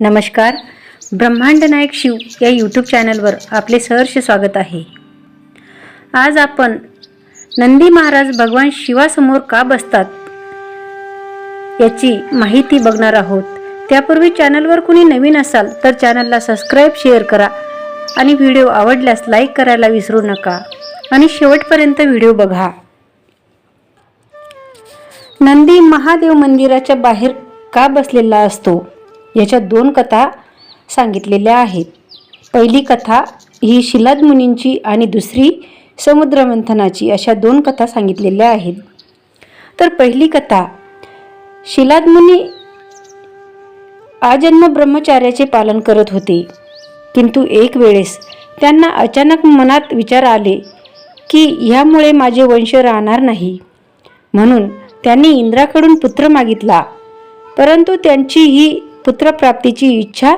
नमस्कार. ब्रह्मांड नायक शिव या यूट्यूब चॅनलवर आपले सहर्ष स्वागत आहे. आज आपण नंदी महाराज भगवान शिवासमोर का बसतात याची माहिती बघणार आहोत. त्यापूर्वी चॅनलवर कुणी नवीन असाल तर चॅनलला सबस्क्राईब शेअर करा आणि व्हिडिओ आवडल्यास लाईक करायला विसरू नका. आणि शेवटपर्यंत व्हिडिओ बघा. नंदी महादेव मंदिराच्या बाहेर का बसलेला असतो? याच्या दोन कथा सांगितलेल्या आहेत. पहिली कथा ही शिलाद मुनींची आणि दुसरी समुद्रमंथनाची अशा दोन कथा सांगितलेल्या आहेत. तर पहिली कथा शिलाद मुनी आजन्म ब्रह्मचार्याचे पालन करत होते. किंतु एक वेळेस त्यांना अचानक मनात विचार आले की ह्यामुळे माझे वंश राहणार नाही. म्हणून त्यांनी इंद्राकडून पुत्र मागितला. परंतु त्यांची ही पुत्रप्राप्तीची इच्छा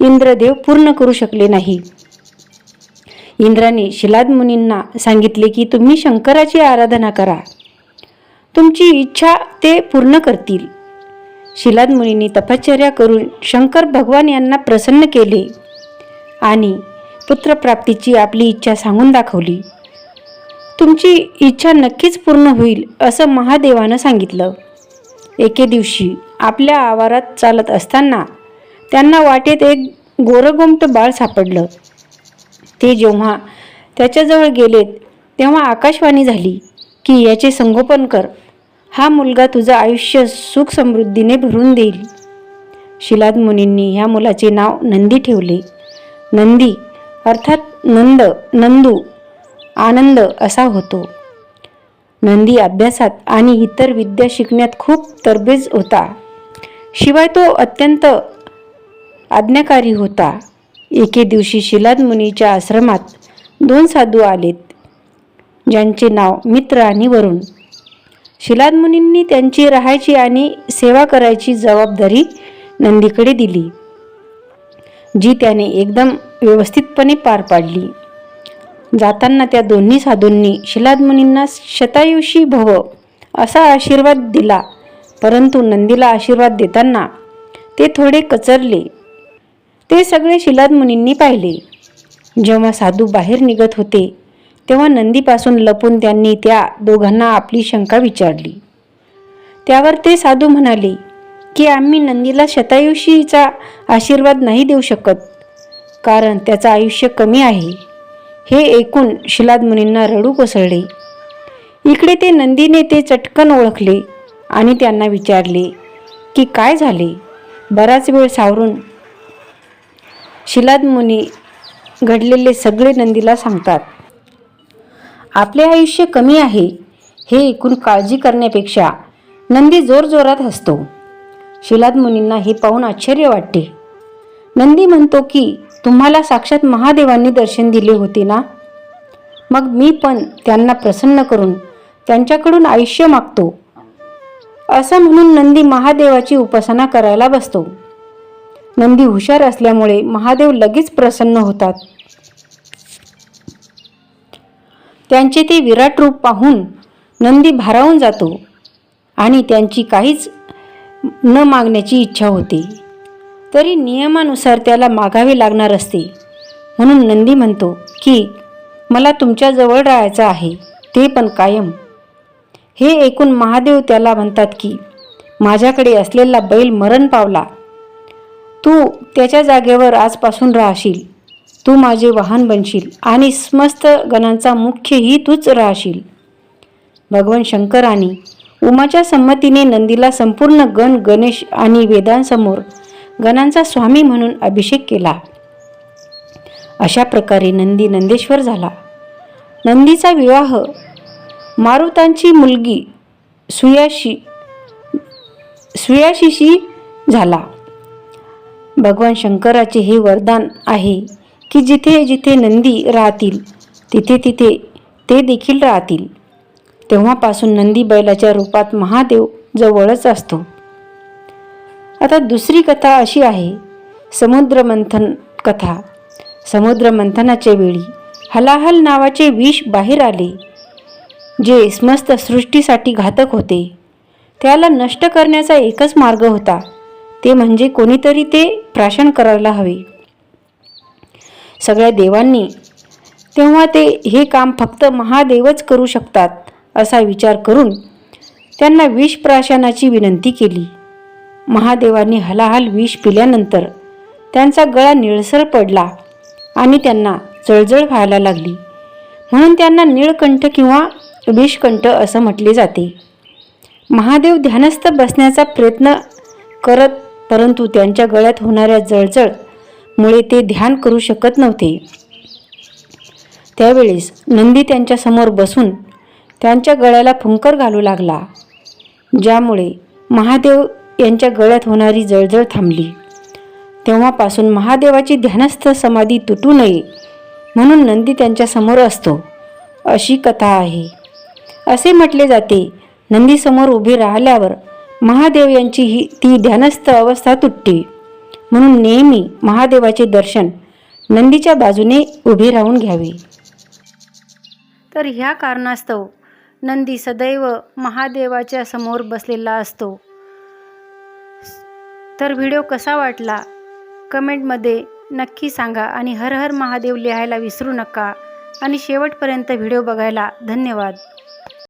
इंद्रदेव पूर्ण करू शकले नाही. इंद्राने शिलाद मुनींना सांगितले की तुम्ही शंकराची आराधना करा. तुमची इच्छा ते पूर्ण करतील. शिलाद मुनींनी तपश्चर्या करून शंकर भगवान यांना प्रसन्न केले आणि पुत्रप्राप्तीची आपली इच्छा सांगून दाखवली. तुमची इच्छा नक्कीच पूर्ण होईल असं महादेवानं सांगितलं. एके दिवशी आपल्या आवारात चालत असताना त्यांना वाटेत एक गोरगुमट बाळ सापडलं. ते जेव्हा त्याच्याजवळ गेलेत तेव्हा आकाशवाणी झाली की याचे संगोपन कर. हा मुलगा तुझं आयुष्य सुख समृद्धीने भरून देईल. शिलाद मुनींनी ह्या मुलाचे नाव नंदी ठेवले. नंदी अर्थात नंद नंदू आनंद असा होतो. नंदी अभ्यासात आणि इतर विद्या शिकण्यात खूप तरबेज होता. शिवाय तो अत्यंत आज्ञाकारी होता. एके दिवशी शिलाद मुनीच्या आश्रमात दोन साधू आलेत ज्यांचे नाव मित्र आणि वरुण. शिलाद मुनींनी त्यांची राहायची आणि सेवा करायची जबाबदारी नंदीकडे दिली जी त्याने एकदम व्यवस्थितपणे पार पाडली. जाताना त्या दोन्ही साधूंनी शिलाद मुनींना शतायुषी भव असा आशीर्वाद दिला. परंतु नंदीला आशीर्वाद देताना ते थोडे कचरले. ते सगळे शिलाद मुनींनी पाहिले. जेव्हा साधू बाहेर निघत होते तेव्हा नंदीपासून लपून त्यांनी त्या दोघांना आपली शंका विचारली. त्यावर ते साधू म्हणाले की आम्ही नंदीला शतायुषीचा आशीर्वाद नाही देऊ शकत कारण त्याचं आयुष्य कमी आहे. हे ऐकून शिलाद मुनींना रडू कोसळले. इकडे ते नंदीने ते चटकन ओळखले. आणि त्यांना विचारले की काय झाले? बराच वेळ सावरून शिलाद मुनी घडलेले सगळे नंदीला सांगतात आपले आयुष्य कमी आहे हे ऐकून काळजी करण्यापेक्षा नंदी जोरजोरात हसतो. शिलाद मुनींना हे पाहून आश्चर्य वाटते. नंदी म्हणतो की तुम्हाला साक्षात महादेवांनी दर्शन दिले होते ना? मग मी पण त्यांना प्रसन्न करून त्यांच्याकडून आयुष्य मागतो. असं म्हणून नंदी महादेवाची उपासना करायला बसतो. नंदी हुशार असल्यामुळे महादेव लगेच प्रसन्न होतात. त्यांचे ते विराट रूप पाहून नंदी भारावून जातो आणि त्यांची काहीच न मागण्याची इच्छा होते. तरी नियमानुसार त्याला मागावे लागणार असते. म्हणून नंदी म्हणतो की मला तुमच्याजवळ राहायचं आहे. ते पण कायम. हे ऐकून महादेव त्याला म्हणतात की माझ्याकडे असलेला बैल मरण पावला. तू त्याच्या जागेवर आजपासून राहशील. तू माझे वाहन बनशील आणि समस्त गणांचा मुख्यही तूच राहशील. भगवान शंकर आणि उमाच्या संमतीने नंदीला संपूर्ण गण गणेश आणि वेदांसमोर गणांचा स्वामी म्हणून अभिषेक केला. अशा प्रकारे नंदी नंदेश्वर झाला. नंदीचा विवाह मारुतांची मुलगी सुयाशी सुयाशीशी झाला. भगवान शंकराचे हे वरदान आहे की जिथे जिथे नंदी राहतील तिथे तिथे ते देखील राहतील. तेव्हापासून नंदी बैलाच्या रूपात महादेव जवळच असतो. आता दुसरी कथा अशी आहे समुद्रमंथन कथा. समुद्रमंथनाच्या वेळी हलाहल नावाचे विष बाहेर आले. जे समस्त सृष्टीसाठी घातक होते. त्याला नष्ट करण्याचा एकच मार्ग होता. ते म्हणजे कोणीतरी ते प्राशन करायला हवे. सगळ्या देवांनी तेव्हा ते हे काम फक्त महादेवच करू शकतात असा विचार करून त्यांना विष प्राशनाची विनंती केली. महादेवांनी हलाहल विष पिल्यानंतर त्यांचा गळा निळसर पडला आणि त्यांना जळजळ व्हायला लागली. म्हणून त्यांना निळकंठ किंवा विषकंठ असं म्हटले जाते. महादेव ध्यानस्थ बसण्याचा प्रयत्न करत परंतु त्यांच्या गळ्यात होणाऱ्या जळजळमुळे ते ध्यान करू शकत नव्हते. त्यावेळेस नंदी त्यांच्यासमोर बसून त्यांच्या गळ्याला फुंकर घालू लागला ज्यामुळे महादेव यांच्या गळ्यात होणारी जळजळ थांबली. तेव्हापासून महादेवाची ध्यानस्थ समाधी तुटू नये म्हणून नंदी त्यांच्यासमोर असतो अशी कथा आहे. असे म्हटले जाते. नंदीसमोर उभी राहिल्यावर महादेव यांची ही ती ध्यानस्थ अवस्था तुटते. म्हणून नेहमी महादेवाचे दर्शन नंदीच्या बाजूने उभे राहून घ्यावे. तर ह्या कारणास्तव नंदी सदैव महादेवाच्या समोर बसलेला असतो. तर व्हिडिओ कसा वाटला? कमेंटमध्ये नक्की सांगा आणि हर हर महादेव लिहायला विसरू नका. आणि शेवटपर्यंत व्हिडिओ बघायला धन्यवाद.